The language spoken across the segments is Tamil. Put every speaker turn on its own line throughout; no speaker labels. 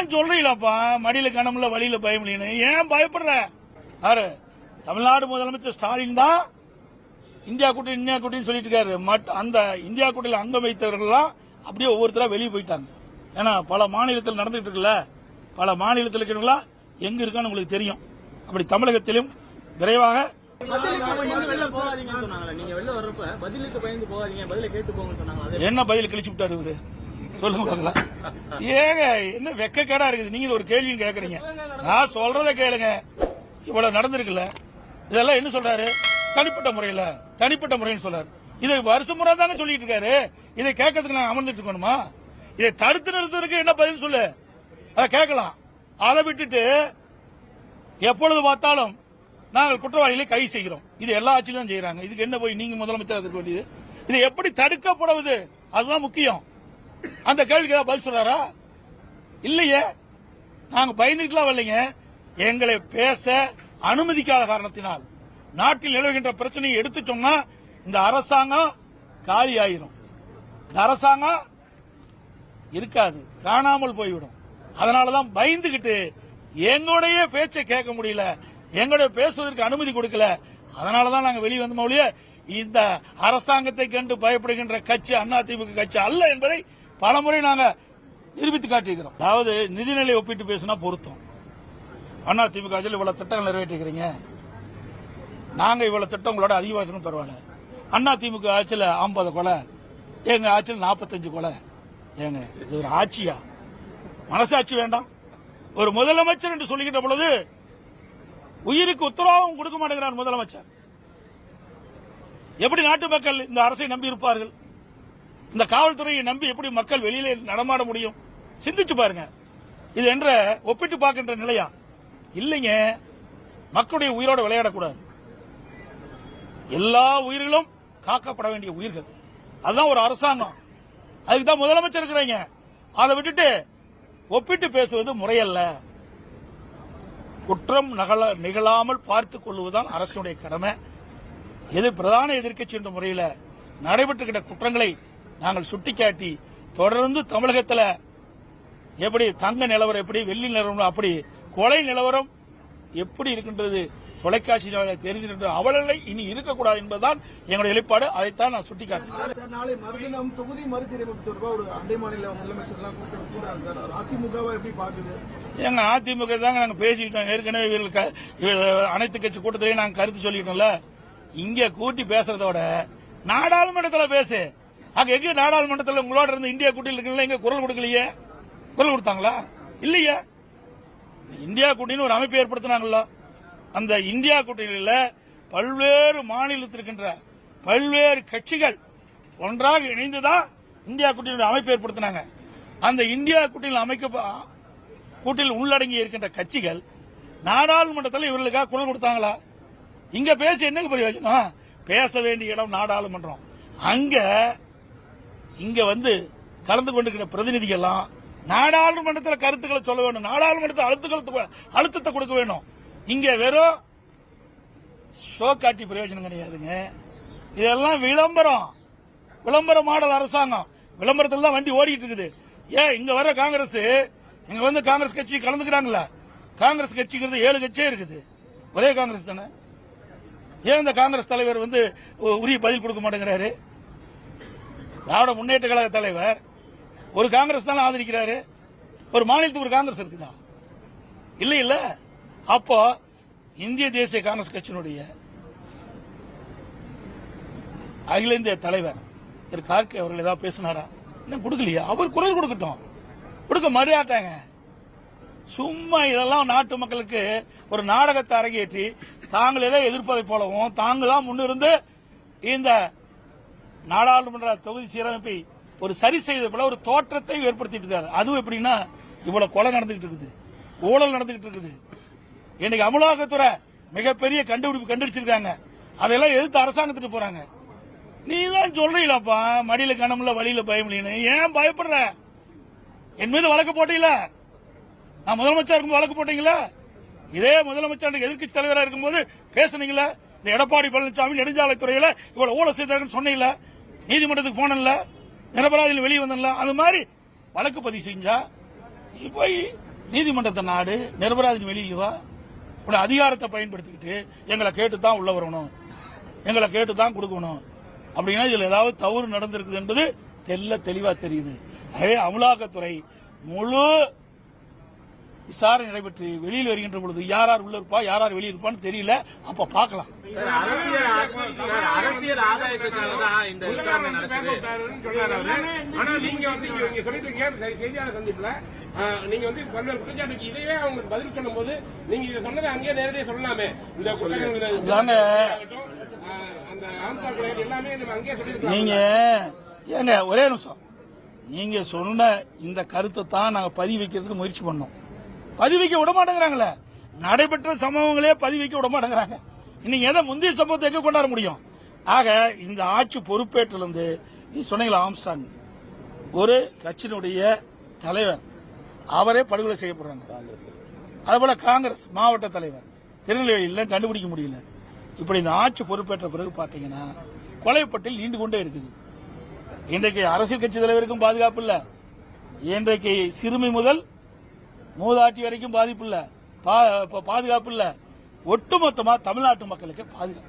தான் சொல்றீங்களாப்பா? மடியில கணமுல வழியில பயமில்லைன்னு. ஏன் பயப்படுற? யாரு? தமிழ்நாடு முதலமைச்சர் ஸ்டாலின் தான் இந்தியா கூட்டணி இந்தியா கூட்டணி சொல்லிட்டு இருக்காரு. மட்- அந்த இந்தியா கூட்டணியில் அங்கம் வைத்தவர்கள்லாம் அப்படியே ஒவ்வொருத்தரா வெளியே போயிட்டாங்க. ஏன்னா பல மாநிலத்தில் நடந்துட்டு இருக்குல்ல? பல மாநிலத்தில் இருக்கிறவங்களா எங்க இருக்கான்னு உங்களுக்கு தெரியும். அப்படி தமிழகத்திலும் விரைவாக என்ன பதில் கழிச்சு விட்டாரு இவரு? சொல்லுங்க ஏங்க என்ன வெக்கக்கேடா இருக்குது? நீங்க ஒரு கேள்வின்னு கேக்குறீங்க. நான் சொல்றத கேளுங்க. இவ்வளவு நடந்திருக்குல்ல. இதெல்லாம் என்ன சொல்றாரு? தனிப்பட்ட முறையில தனிப்பட்ட முறைன்னு சொல்றாரு. இதை வருஷம் முறை தானே சொல்லிட்டு இருக்காரு. இதை கேட்கறதுக்கு நான் அமர்ந்துட்டு இருக்கணுமா? இதை தடுத்து நிறுத்தருக்கு என்ன பதில் சொல்லு? அதை கேட்கலாம். அதை விட்டுட்டு எப்பொழுது பார்த்தாலும் நாங்கள் குற்றவாளிகளை கைது செய்கிறோம். இது எல்லா ஆட்சியிலும் செய்யறாங்க இதுக்கு என்ன போய் நீங்க முதலமைச்சர் இருக்க வேண்டியது? இது எப்படி தடுக்கப்படுவது? அதுதான் முக்கியம். அந்த கேள்விக்கு ஏதாவது பதில் சொல்றாரா? இல்லையே. நாங்க பயந்துட்டுலாம் வரலைங்க. எங்களை பேச அனுமதிக்காத காரணத்தினால் நாட்டில் நிலவுகின்ற பிரச்சனையை எடுத்துட்டோம்னா இந்த அரசாங்கம் காலி ஆயிரும். இந்த அரசாங்கம் இருக்காது. காணாமல் போய்விடும். அதனாலதான் பயந்துகிட்டு எங்களுடைய பேச்சை கேட்க முடியல. எங்களுடைய பேசுவதற்கு அனுமதி கொடுக்கல. அதனாலதான் நாங்க வெளியே வந்தோம் ஒழிய இந்த அரசாங்கத்தை கண்டு பயப்படுகின்ற கட்சி அதிமுக கட்சி அல்ல என்பதை பலமுறை நாங்க நிரூபித்து காட்டியிருக்கிறோம். அதாவது நிதிநிலை ஒப்பிட்டு பேசினா பொருத்தம். அதிமுக ஆட்சியில் இவ்வளவு திட்டங்கள் நிறைவேற்றிக்கிறீங்க நாங்க இவ்வளவு திட்டம் உங்களோட அதிகமாக பரவாயில்ல. அண்ணா திமுக ஆட்சியில் ஐம்பது கொலை எங்க ஆட்சியில் நாற்பத்தஞ்சு கொலை. ஏங்க இது ஒரு ஆட்சியா? மனசாட்சி வேண்டாம். ஒரு முதலமைச்சர் என்று சொல்லுகின்ற பொழுது உயிருக்கு உத்தரவாதம் கொடுக்க மாட்டேங்கிறார் முதலமைச்சர். எப்படி நாட்டு மக்கள் இந்த அரசை நம்பி இருப்பார்கள்? இந்த காவல்துறையை நம்பி எப்படி மக்கள் வெளியில நடமாட முடியும்? சிந்திச்சு பாருங்க. இது என்ற ஒப்பிட்டு பார்க்கின்ற நிலையா? இல்லைங்க. மக்களுடைய உயிரோட விளையாடக்கூடாது. எல்லா உயிர்களும் காக்கப்பட வேண்டிய உயிர்கள். அதுதான் ஒரு அரசாங்கம். அதுக்கு தான் முதலமைச்சர் இருக்கிறீங்க. அதை விட்டுட்டு ஒப்பிட்டு பேசுவது முறையல்ல. குற்றம் நகல நிகழாமல் பார்த்துக் கொள்வதுதான் அரசுடைய கடமை. எதிர் பிரதான எதிர்க்கட்சி என்ற முறையில் நடைபெற்றுகின்ற குற்றங்களை நாங்கள் சுட்டிக்காட்டி தொடர்ந்து தமிழகத்தில் எப்படி தங்க நிலவரம் எப்படி வெள்ளி நிலவரம் அப்படி கொலை நிலவரம் எப்படி இருக்கின்றது தொலைக்காட்சி தெரிந்திருக்கின்ற அவலங்களை இனி இருக்கக்கூடாது என்பதுதான் எங்களுடைய நிலைப்பாடு அதைத்தான் நான் சுட்டிக்காட்டினேன்
நாளை மறுதினம் தொகுதி மறுசீரமைப்பு தொடர்பாக ஒரு அண்டை மாநில முதலமைச்சர்லாம் கூட்டம் கூடாது சார் அதிமுகவை எப்படி பாக்குது
எங்க அதிமுக தாங்க நாங்க பேசிக்கிட்டோம். ஏற்கனவே இவர்கள் அனைத்து கட்சி கூட்டத்திலேயே நாங்க கருத்து சொல்லிட்டோம்ல. இங்க கூட்டி பேசுறதோட நாடாளுமன்றத்துல பேசு. அங்க எங்க நாடாளுமன்றத்தில் உங்களோட இருந்து இந்தியா கூட்டியில் இருக்கீங்களா? எங்க குரல் கொடுக்கலையே? குரல் கொடுத்தாங்களா? இல்லையே. இந்தியா கூட்டணின்னு ஒரு அமைப்பு ஏற்படுத்தினாங்களா அந்த இந்தியா கூட்டணியில பல்வேறு மாநிலத்தில் இருக்கின்ற பல்வேறு கட்சிகள் ஒன்றாக இணைந்துதான் இந்தியா கூட்டணியோட அமைப்பு ஏற்படுத்தினாங்க. அந்த இந்தியா கூட்டணியில் அமைக்க கூட்டில் உள்ளடங்கி இருக்கின்ற கட்சிகள் நாடாளுமன்றத்தில் இவர்களுக்காக குரல் கொடுத்தாங்களா? இங்க பேசி என்னங்க பிரயோஜனம்? பேச வேண்டிய இடம் நாடாளுமன்றம். அங்க இங்க வந்து கலந்து கொண்டிருக்கிற பிரதிநிதிகள்லாம் நாடாளுமன்றத்தில் கருத்துக்களை சொல்ல வேண்டும் நாடாளுமன்றத்தில் அழுத்தங்களை அழுத்தத்தை கொடுக்க வேண்டும் இங்க வெறும் ஷோ காட்டி பிரயோஜனம் கிடையாதுங்க. இதெல்லாம் விளம்பரம். விளம்பர மாடல் அரசாங்கம். விளம்பரத்தில் தான் வண்டி ஓடிட்டு இருக்குது. ஏன் இங்க வர காங்கிரஸ் இங்க வந்து காங்கிரஸ் கட்சி கலந்துக்கிறாங்களா காங்கிரஸ் கட்சிங்கிறது ஏழு கட்சியே இருக்குது. ஒரே காங்கிரஸ் தானே? ஏன் இந்த காங்கிரஸ் தலைவர் வந்து உரிய பதில் கொடுக்க மாட்டேங்கிறாரு? திராவிட முன்னேற்ற கழக தலைவர் ஒரு காங்கிரஸ் தானே ஆதரிக்கிறாரு? ஒரு மாநிலத்துக்கு ஒரு காங்கிரஸ் இருக்குதான் இல்ல இல்ல. அப்போ இந்திய தேசிய காங்கிரஸ் கட்சியினுடைய அகில இந்திய தலைவர் திரு கார்கே அவர்கள் ஏதாவது பேசினாரா? என்ன கொடுக்கலையா. அவர் குரல் கொடுக்கட்டும். கொடுக்க மரியாட்டாங்க சும்மா இதெல்லாம் நாட்டு மக்களுக்கு ஒரு நாடகத்தை அரங்கேற்றி தாங்கள் எதை எதிர்ப்பதை போலவும் தாங்கள் தான் முன்னிருந்து இந்த நாடாளுமன்ற தொகுதி சீரமைப்பை ஒரு சரி செய்தது போல ஒரு தோற்றத்தை ஏற்படுத்திட்டு இருக்காரு. அதுவும் எப்படின்னா இவ்வளவு கொலை நடந்துகிட்டு இருக்குது. ஊழல் நடந்துகிட்டு இருக்குது. இன்னைக்கு அமலாக்கத்துறை மிகப்பெரிய கண்டுபிடிப்பு கண்டுபிடிச்சிருக்காங்க அதெல்லாம் எதிர்த்து அரசாங்கத்துக்கு போறாங்க. நீ தான் சொல்றீங்களாப்பா? மடியில கணமுல வழியில பயமில்லைன்னு ஏன் பயப்படுற? என் மீது வழக்கு போட்டீங்களா? நான் முதலமைச்சர் இருக்கும்போது வழக்கு போட்டீங்களா? இதே முதலமைச்சர் எதிர்க்கட்சி தலைவராக இருக்கும்போது பேசுனீங்களா? இந்த எடப்பாடி பழனிசாமி நெடுஞ்சாலைத்துறையில இவ்வளவு ஊழல் செய்தாருன்னு சொன்ன நீதிமன்றத்துக்கு போனல நிரபராதியில் வெளியே வந்தல அது மாதிரி வழக்கு பதிவு செஞ்சா நீ போய் நீதிமன்றத்தை நாடு நிரபராதின் வெளியில வா. உன்னோட அதிகாரத்தை பயன்படுத்திக்கிட்டு எங்களை கேட்டு தான் உள்ள வரணும். எங்களை கேட்டு தான் கொடுக்கணும். அப்படின்னா இதுல ஏதாவது தவறு நடந்திருக்குது என்பது தெல்ல தெளிவா தெரியுது. அதே அமலாக்கத்துறை முழு விசாரணை நடைபெற்று வெளியில் வருகின்ற பொழுது யார் யார் உள்ள இருப்பா யார் யார் வெளியே இருப்பான்னு தெரியல. அப்ப பார்க்கலாம்.
சார், அரசியல் ஆதாயத்துக்காக தான் இந்த விசாரணை.
ஆனா நீங்க வந்து இங்க சொல்லிட்டு செய்தியாளர் சந்திப்புல நீங்க வந்து பல்வேறு குற்றச்சாட்டுக்கு இதையே அவங்களுக்கு பதில் சொல்லும் போது நீங்க இதை சொன்னதை அங்கேயே நேரடியாக சொல்லலாமே. இந்த அந்த கொலைகள் எல்லாமே நம்ம அங்கேயே சொல்லிருக்கலாம்
நீங்க ஏங்க ஒரே நிமிஷம். நீங்க சொன்ன இந்த கருத்தை தான் நாங்க பதிவு வைக்கிறதுக்கு முயற்சி பண்ணோம். பதிவிக்க விட மாட்டேங்கிறாங்களே நடைபெற்ற சம்பவங்களே பதிவிக்க விட மாட்டேங்கிறாங்க இன்னைக்கு எதை முந்தைய சம்பவத்தை எங்க கொண்டாட முடியும்? ஆக இந்த ஆட்சி பொறுப்பேற்றிலிருந்து நீ சொன்னீங்களா ஆம்ஸ்டாங்? ஒரு கட்சியினுடைய தலைவர் அவரே படுகொலை செய்யப்படுறாங்க. அதுபோல காங்கிரஸ் மாவட்ட தலைவர். திருநெல்வேலியில் கண்டுபிடிக்க முடியல. இப்படி இந்த ஆட்சி பொறுப்பேற்ற பிறகு பாத்தீங்கன்னா கொலைப்பட்டில் நீண்டு கொண்டே இருக்குது. இன்றைக்கு அரசியல் கட்சி தலைவருக்கும் பாதுகாப்பு இல்லை. இன்றைக்கு சிறுமி முதல் மூதாட்டி வரைக்கும் பாதிப்பு இல்ல. பாதுகாப்பு இல்ல. ஒட்டுமொத்தமா தமிழ்நாட்டு மக்களுக்கு பாதுகாப்பு.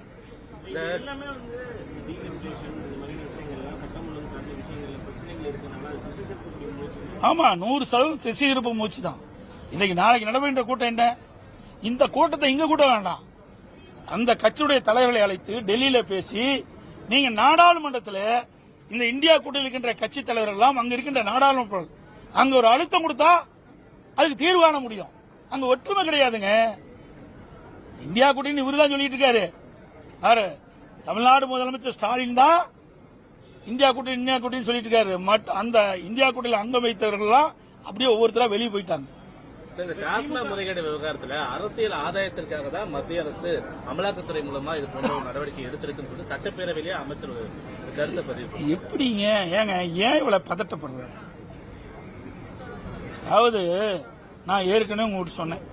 ஆமா நூறு சதவீதம் திசை இருப்பு மூச்சு தான். இன்னைக்கு நாளைக்கு நடைபெற்ற கூட்டம் என்ன? இந்த கூட்டத்தை இங்க கூட வேண்டாம். அந்த கட்சியுடைய தலைவர்களை அழைத்து டெல்லியில பேசி நீங்க நாடாளுமன்றத்தில் இந்த இந்தியா கூட்டத்தில் இருக்கின்ற கட்சி தலைவர்கள் எல்லாம் அங்க இருக்கின்ற நாடாளுமன்ற அங்க ஒரு அழுத்தம் கொடுத்தா அதுக்கு தீர்வு காண முடியும். அங்க ஒற்றுமை கிடையாதுங்க. இந்தியா கூட்டணி இவரு தான் சொல்லிட்டு இருக்காரு. யாரு தமிழ்நாடு முதலமைச்சர் ஸ்டாலின் தான் இந்தியா கூட்டணி இந்தியா கூட்டணி சொல்லிட்டு இருக்காரு. அந்த இந்தியா கூட்டணியில் அங்கம் வைத்தவர்கள்லாம் அப்படியே ஒவ்வொருத்தரா வெளியே போயிட்டாங்க.
சார், இந்த டாஸ்மாக் முறைகேடு விவகாரத்துல அரசியல் ஆதாயத்திற்காக தான் மத்திய அரசு அமலாக்கத்துறை மூலமா இது போன்ற ஒரு நடவடிக்கை எடுத்திருக்குன்னு சொல்லிட்டு சட்டப்பேரவையிலேயே அமைச்சர் கருத்தை பதிவு.
எப்படிங்க? ஏங்க ஏன் இவ்வளவு பதட்டப்படுற? அதாவது நான் ஏற்கனவே உங்கள்கிட்ட சொன்னேன்.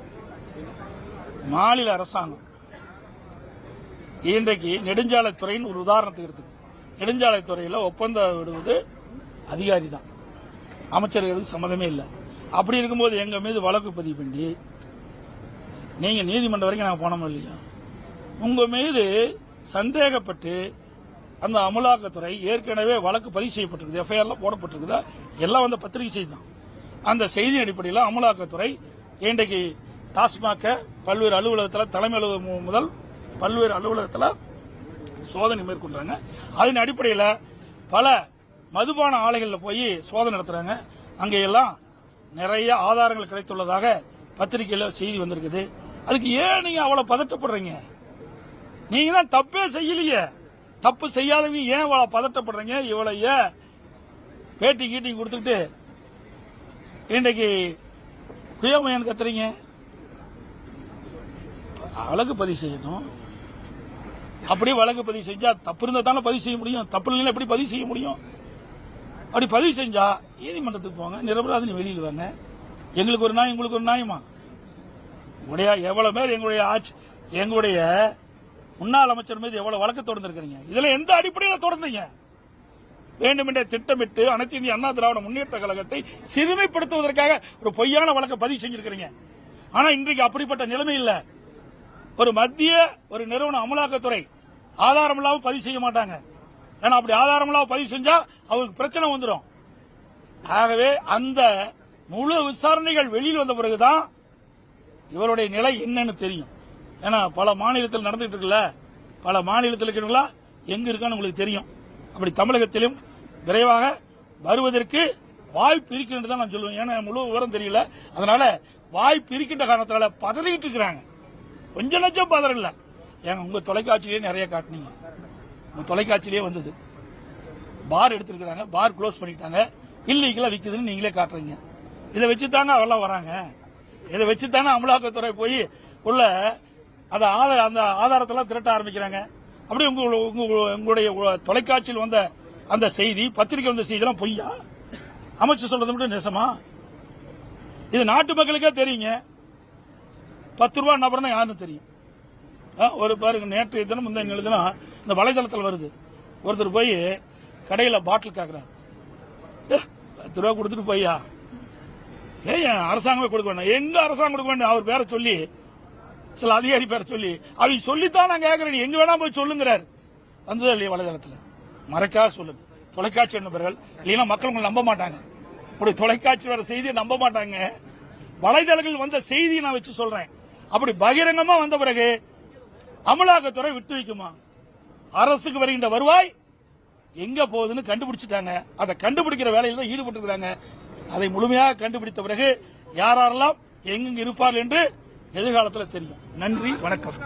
மாநில அரசாங்கம். இன்றைக்கு நெடுஞ்சாலைத்துறைன்னு ஒரு உதாரணத்துக்கு எடுத்துக்கு. நெடுஞ்சாலைத்துறையில் ஒப்பந்தம் விடுவது அதிகாரி தான் அமைச்சர்களுக்கு சம்மதமே இல்லை. அப்படி இருக்கும்போது எங்க மீது வழக்கு பதிவு பண்ணி நீங்க நீதிமன்றம் வரைக்கும் நாங்கள் போனோம் இல்லையா? உங்க மீது சந்தேகப்பட்டு அந்த அமலாக்கத்துறை ஏற்கனவே வழக்கு பதிவு செய்யப்பட்டிருக்குது. எஃப்ஐஆர்லாம் போடப்பட்டிருக்குதா? எல்லாம் வந்து பத்திரிகை செய்தான். அந்த செய்தி அடிப்படையில் அமலாக்கத்துறை இன்றைக்கு டாஸ்மாக பல்வேறு அலுவலகத்தில் தலைமை அலுவலகம் முதல் பல்வேறு அலுவலகத்தில் சோதனை மேற்கொள்றாங்க. அதன் அடிப்படையில் பல மதுபான ஆலைகளில் போய் சோதனை நடத்துறாங்க. அங்கேயெல்லாம் நிறைய ஆதாரங்கள் கிடைத்துள்ளதாக பத்திரிகையில் செய்தி வந்திருக்குது. அதுக்கு ஏன் நீங்க அவ்வளோ பதட்டப்படுறீங்க? நீங்க தான் தப்பே செய்யலையே. தப்பு செய்யாதவங்க ஏன் இவ்வளோ பதட்டப்படுறீங்க? இவ்வளோ ஏன் பேட்டி கீட்டி கொடுத்துட்டு இன்றைக்கு குயமையன் கத்துறீங்க? வழக்கு பதிவு செய்யணும். அப்படி வழக்கு பதிவு செஞ்சா தப்பு இருந்தா தானே பதிவு செய்ய முடியும். தப்பு இல்லைன்னா எப்படி பதிவு செய்ய முடியும்? அப்படி பதிவு செஞ்சா நீதிமன்றத்துக்கு போங்க. நிரபராதினி வெளியில் வாங்க. எங்களுக்கு ஒரு நாய் உங்களுக்கு ஒரு நியாயமா? உங்களுடைய எவ்வளவு பேர் எங்களுடைய ஆட்சி எங்களுடைய முன்னாள் அமைச்சர் மீது எவ்வளவு வழக்கு தொடர்ந்துருக்கிறீங்க? இதுல எந்த அடிப்படையில் தொடர்ந்தீங்க? வேண்டுமென்றே திட்டமிட்டு அனைத்து இந்திய அண்ணா திராவிட முன்னேற்ற கழகத்தை சிறுமைப்படுத்துவதற்காக ஒரு பொய்யான வழக்கை பதிவு செஞ்சிருக்கிறீங்க. ஆனா இன்றைக்கு அப்படிப்பட்ட நிலைமை இல்ல. ஒரு மத்திய ஒரு நிறுவன அமலாக்கத்துறை ஆதாரம் இல்லாமல் பதிவு செய்ய மாட்டாங்க. ஏன்னா அப்படி ஆதாரம் இல்லாமல் பதிவு செஞ்சா அவருக்கு பிரச்சனை வந்துடும் ஆகவே அந்த முழு விசாரணைகள் வெளியில் வந்த பிறகுதான் இவருடைய நிலை என்னன்னு தெரியும். ஏன்னா பல மாநிலத்தில் நடந்துட்டு இருக்குல்ல? பல மாநிலத்தில் இருக்கிறவங்களா எங்க இருக்கான்னு உங்களுக்கு தெரியும். அப்படி தமிழகத்திலும் விரைவாக வருவதற்கு வாய்ப்பு இருக்கின்றது தான் நான் சொல்லுவேன். ஏன்னா முழு விவரம் தெரியல. அதனால வாய்ப்பு இருக்கின்ற காரணத்தினால பதறிக்கிட்டு இருக்கிறாங்க. கொஞ்ச லட்சம் பதறல ஏங்க உங்க தொலைக்காட்சியிலேயே நிறைய காட்டுனீங்க. உங்க தொலைக்காட்சியிலேயே வந்தது. பார் எடுத்திருக்கிறாங்க. பார் க்ளோஸ் பண்ணிட்டாங்க. இல்லீகலாக விற்குதுன்னு நீங்களே காட்டுறீங்க. இதை வச்சு தாங்க அவெல்லாம் வராங்க. இதை வச்சு தானே அமலாக்கத்துறை போய் உள்ள அந்த ஆதார அந்த ஆதாரத்தெல்லாம் திரட்ட ஆரம்பிக்கிறாங்க. அப்படியே உங்க உங்களுடைய தொலைக்காட்சியில் வந்த அந்த செய்தி பத்திரிகை வந்த செய்திலாம் பொய்யா? அமைச்சர் சொல்றது மட்டும் நெசமா? இது நாட்டு மக்களுக்கே தெரியுங்க. பத்து ரூபா நபர்னா யாருன்னு தெரியும். ஆ, ஒரு பாருங்க நேற்றைய தினம் முந்தைய எழுதுனா இந்த வலைதளத்தில் வருது. ஒருத்தர் போய் கடையில் பாட்டில் கேட்குறாரு பத்து ரூபா கொடுத்துட்டு போய்யா? ஏன் அரசாங்கமே கொடுக்க வேண்டாம். எங்க அரசாங்கம் கொடுக்க வேண்டாம்? அவர் பேரை சொல்லி சில அதிகாரி பேரை சொல்லி. அவங்க சொல்லித்தான் நான் கேட்கிறேன் எங்க வேணா போய் சொல்லுங்கிறார். வந்ததா இல்லையா வலைதளத்தில். மறைக்காக சொல்லுங்க தொலைக்காட்சி நண்பர்கள் இல்லைன்னா மக்கள் உங்களை நம்ப மாட்டாங்க. அப்படி தொலைக்காட்சி வர செய்தியை நம்ப மாட்டாங்க. வலைதளங்கள் வந்த செய்தியை நான் வச்சு சொல்றேன். அப்படி பகிரங்கமா வந்த பிறகு அமலாக்கத்துறை விட்டு வைக்குமா? அரசுக்கு வருகின்ற வருவாய் எங்க போகுதுன்னு கண்டுபிடிச்சிட்டாங்க. அதை கண்டுபிடிக்கிற வேலையில் தான் ஈடுபட்டு அதை முழுமையாக கண்டுபிடித்த பிறகு யாரெல்லாம் எங்கெங்க இருப்பார்கள் என்று எதிர்காலத்தில் தெரியும். நன்றி வணக்கம்.